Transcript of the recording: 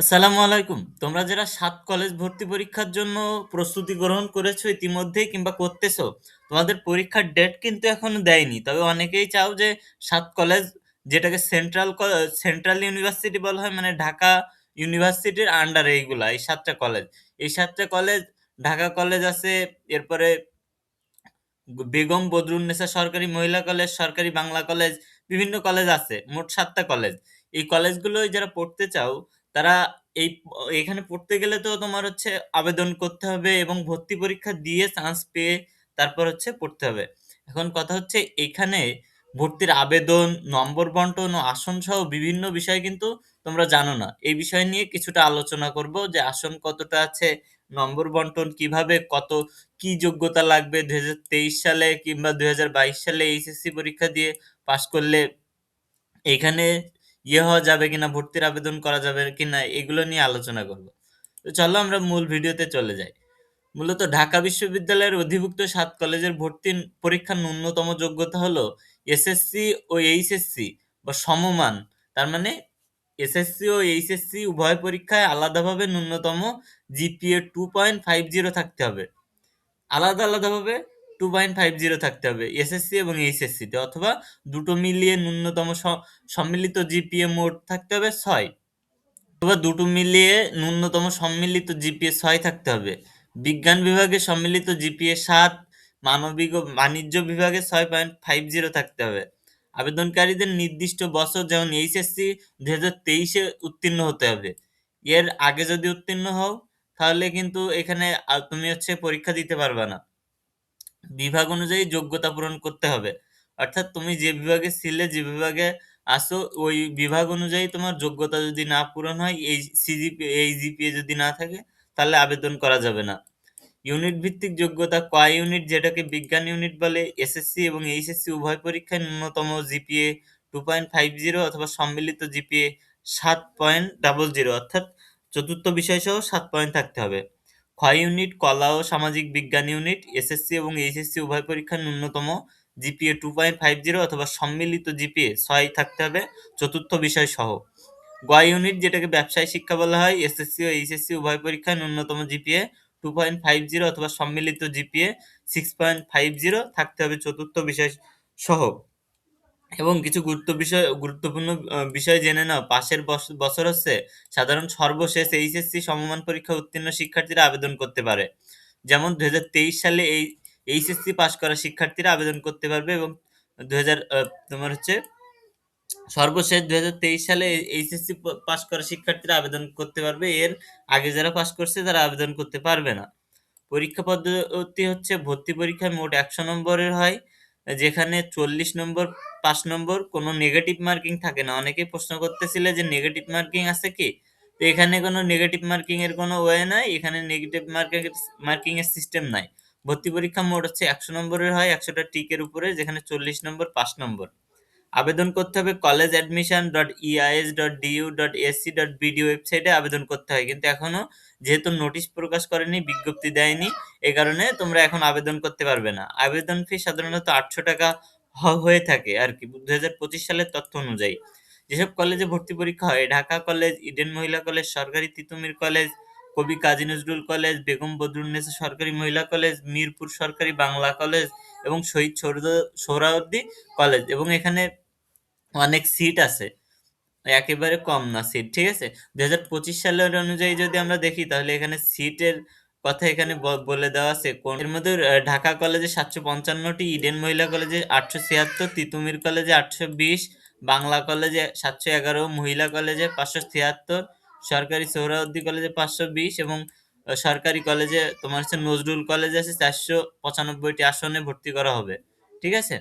আসসালামু আলাইকুম। তোমরা যারা সাত কলেজ ভর্তি পরীক্ষার জন্য প্রস্তুতি গ্রহণ করেছ ইতিমধ্যেই কিংবা করতেছো, তোমাদের পরীক্ষার ডেট কিন্তু এখনও দেয়নি। তবে অনেকেই চাও যে সাত কলেজ যেটাকে সেন্ট্রাল সেন্ট্রাল ইউনিভার্সিটি বলা হয় মানে ঢাকা ইউনিভার্সিটির আন্ডারে এইগুলা, এই সাতটা কলেজ। এই সাতটা কলেজ ঢাকা কলেজ আছে, এরপরে বেগম বদরুন্নেসা সরকারি মহিলা কলেজ, সরকারি বাংলা কলেজ, বিভিন্ন কলেজ আছে। মোট সাতটা কলেজ। এই কলেজগুলোয় যারা পড়তে চাও তারা এই এখানে পড়তে গেলে তো তোমার হচ্ছে আবেদন করতে হবে এবং ভর্তি পরীক্ষা দিয়ে চান্স পেয়ে তারপর হচ্ছে পড়তে হবে। এখন কথা হচ্ছে এখানে ভর্তির আবেদন, নম্বর বন্টন ও আসনসহ বিভিন্ন বিষয় কিন্তু তোমরা জানো না। এই বিষয় নিয়ে কিছুটা আলোচনা করব যে আসন কতটা আছে, নম্বর বন্টন কীভাবে, কত কি যোগ্যতা লাগবে ২০২৩ সালে কিংবা ২০২২ সালে এইচএসসি পরীক্ষা দিয়ে পাশ করলে এখানে ইয়ে হওয়া যাবে কিনা, ভর্তির আবেদন করা যাবে কিনা এগুলো নিয়ে আলোচনা করব। তো চলো আমরা মূল ভিডিওতে চলে যাই। মূলত ঢাকা বিশ্ববিদ্যালয়ের অধিভুক্ত সাত কলেজের ভর্তি পরীক্ষার ন্যূনতম যোগ্যতা হলো এসএসসি ও এইচএসসি বা সমমান। তার মানে এসএসসি ও এইচএসসি উভয় পরীক্ষায় আলাদাভাবে ন্যূনতম জিপিএ 2.50 থাকতে হবে। আলাদা আলাদাভাবে 2.50 থাকতে হবে এসএসসি এবং এইচএসসিতে অথবা দুটো মিলিয়ে ন্যূনতম সম্মিলিত জিপিএ মোট থাকতে হবে ছয় অথবা দুটো মিলিয়ে ন্যূনতম সম্মিলিত জিপিএ ছয় থাকতে হবে। বিজ্ঞান বিভাগে সম্মিলিত জিপিএ সাত, মানবিক ও বাণিজ্য বিভাগে ৬.50 থাকতে হবে। আবেদনকারীদের নির্দিষ্ট বছর যেমন এইচএসসি দু হাজার তেইশে উত্তীর্ণ হতে হবে। এর আগে যদি উত্তীর্ণ হও, তাহলে কিন্তু এখানে তুমি হচ্ছে পরীক্ষা দিতে পারবা না। বিভাগ অনুযায়ী যোগ্যতা পূরণ করতে হবে। অর্থাৎ তুমি যে বিভাগে ছিলে, যে বিভাগে আসো ওই বিভাগ অনুযায়ী তোমার যোগ্যতা যদি না পূরণ হয়, এই সিজিপি এই জিপিএ যদি না থাকে তাহলে আবেদন করা যাবে না। ইউনিট ভিত্তিক যোগ্যতা ক ইউনিট যেটাকে বিজ্ঞান ইউনিট বলে, এসএসসি এবং এইচএসসি উভয় পরীক্ষায় ন্যূনতম জিপিএ 2.50 অথবা সম্মিলিত জিপিএ 7.00 অর্থাৎ চতুর্থ বিষয় সহ সাত পয়েন্ট থাকতে হবে। খ ইউনিট কলা ও সামাজিক বিজ্ঞান ইউনিট, এসএসসি এবং এইচএসসি উভয় পরীক্ষার ন্যূনতম জিপিএ 2.50 অথবা সম্মিলিত জিপিএ ছয় থাকতে হবে চতুর্থ বিষয় সহ। গ ইউনিট যেটাকে ব্যবসায় শিক্ষা বলা হয়, এসএসসি ও এইচএসসি উভয় পরীক্ষায় ন্যূনতম জিপিএ 2.50 অথবা সম্মিলিত জিপিএ 6.50 থাকতে হবে চতুর্থ বিষয় সহ। এবং কিছু গুরুত্ব বিষয়, গুরুত্বপূর্ণ বিষয় জেনে নাও। পাশের বছর হচ্ছে সাধারণ সর্বশেষ এইচএসসি সমমান পরীক্ষা উত্তীর্ণ শিক্ষার্থীরা আবেদন করতে পারে। যেমন ২০২৩ সালে এই এইচএসসি পাশ করা শিক্ষার্থীরা আবেদন করতে পারবে এবং ২০০০ আ, তোমার হচ্ছে সর্বশেষ ২০২৩ সালে এইচএসসি পাশ করা শিক্ষার্থীরা আবেদন করতে পারবে। এর আগে যারা পাশ করছে তারা আবেদন করতে পারবে না। পরীক্ষা পদ্ধতি হচ্ছে ভর্তি পরীক্ষায় মোট ১০০ নম্বরের হয়। যেখানে ৪০ নম্বর, পাঁচ নম্বর কোনো নেগেটিভ মার্কিং থাকে না। অনেকেই প্রশ্ন করতেছিল যে নেগেটিভ মার্কিং আছে কি? তো এখানে কোনো নেগেটিভ মার্কিং এর কোনো ওয়ে নাই। এখানে নেগেটিভ মার্কিং মার্কিং এর সিস্টেম নাই। ভর্তি পরীক্ষা মোট হচ্ছে ১০০ নম্বরের হয়, একশোটা টিকের উপরে, যেখানে ৪০ নম্বর, পাঁচ নম্বর। আবেদন করতে হবে collegeadmission.eis.du.ac.bd ওয়েবসাইটে আবেদন করতে হয়। কিন্তু এখনও যেহেতু নোটিশ প্রকাশ করেনি, বিজ্ঞপ্তি দেয়নি, এ কারণে তোমরা এখন আবেদন করতে পারবে না। আবেদন ফি সাধারণত ৳৮০০ হ হয়ে থাকে আরকি ২০২৫ সালের তথ্য অনুযায়ী। যেসব কলেজে ভর্তি পরীক্ষা হয় ঢাকা কলেজ, ইডেন মহিলা কলেজ, সরকারি তিতুমীর কলেজ, কবি কাজী নজরুল কলেজ, বেগম বদরুন্নেসা সরকারি মহিলা কলেজ, মিরপুর সরকারি বাংলা কলেজ এবং শহীদ সোহরাদ সোহরাওয়ার্দী কলেজ এবং এখানে অনেক সিট আছে। একেবারে কম না সিট, ঠিক আছে? ২০২৫ সালের অনুযায়ী যদি আমরা দেখি তাহলে এখানে সিটের কথা এখানে বলে দেওয়া আছে কোন এর মধ্যে ঢাকা কলেজে সাতশো পঞ্চান্নটি ইডেন মহিলা কলেজে আটশো ছিয়াত্তর তিতুমির কলেজে ৮২০, বাংলা কলেজে ৭১১, মহিলা কলেজে ৫৭৬, সরকারি সোহরাওয়ার্দী কলেজে ৫২০ এবং সরকারি কলেজে তোমার হচ্ছে নজরুল কলেজে আছে চারশো পঁচানব্বইটি আসনে ভর্তি করা হবে। ঠিক আছে?